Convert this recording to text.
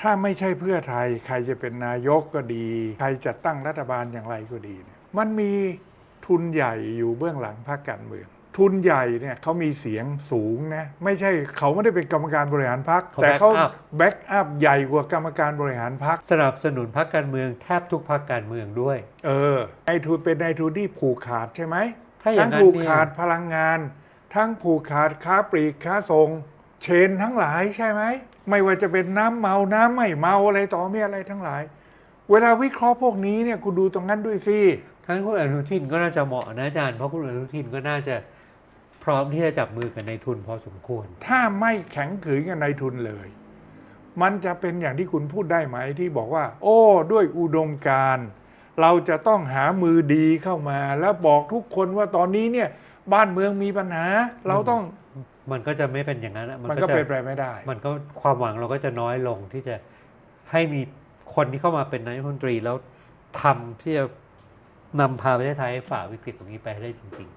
ถ้าไม่ใช่เพื่อไทย ใครจะเป็นนายกก็ดี ใครจะตั้งรัฐบาลอย่างไรก็ดีเนี่ยมันมีทุนใหญ่อยู่เบื้องหลังพรรคการเมือง ทุนใหญ่เนี่ยเขามีเสียงสูงนะไม่ใช่เขาไม่ได้เป็นกรรมการบริหารพรรคเขาแต่เขา back up แบ็กอัพใหญ่กว่ากรรมการบริหารพรรคสนับสนุนพรรคการเมืองแทบทุกพรรคการเมืองด้วย เออในทุนเป็นในทุนที่ผูกขาดใช่ไหมถ้าอย่าทั้งงนั้นผูกเนี่ย ขาดพลังงาน ทั้งผูกขาดค้าปลีกค้าส่ง เชนทั้งหลายใช่ไหม ไม่ว่าจะเป็นน้ำเมาน้ำไม่เมาอะไรต่อมีอะไรทั้งหลาย เวลาวิเคราะห์พวกนี้เนี่ยคุณดูตรงนั้นด้วยสิทั้งคุณอนุทินก็น่าจะเหมาะนะอาจารย์เพราะคุณอนุทินก็น่าจะพร้อมที่จะจับมือกับนายทุนพอสมควร ถ้าไม่แข็งขืนกับนายทุนเลย มันจะเป็นอย่างที่คุณพูดได้ไหมที่บอกว่า โอ้ ด้วยอุดมการณ์ เราจะต้องหามือดีเข้ามา แล้วบอกทุกคนว่าตอนนี้เนี่ยบ้านเมืองมีปัญหา เราต้องมันก็จะไม่เป็นอย่างนั้นอะมันก็ก็จะเป็นไปไม่ได้ มันก็ความหวังเราก็จะน้อยลงที่จะให้มีคนที่เข้ามาเป็นนายกรัฐมนตรีแล้วทำที่จะนำพาประเทศไทยให้ฝ่าวิกฤตตรงนี้ไปให้ได้จริง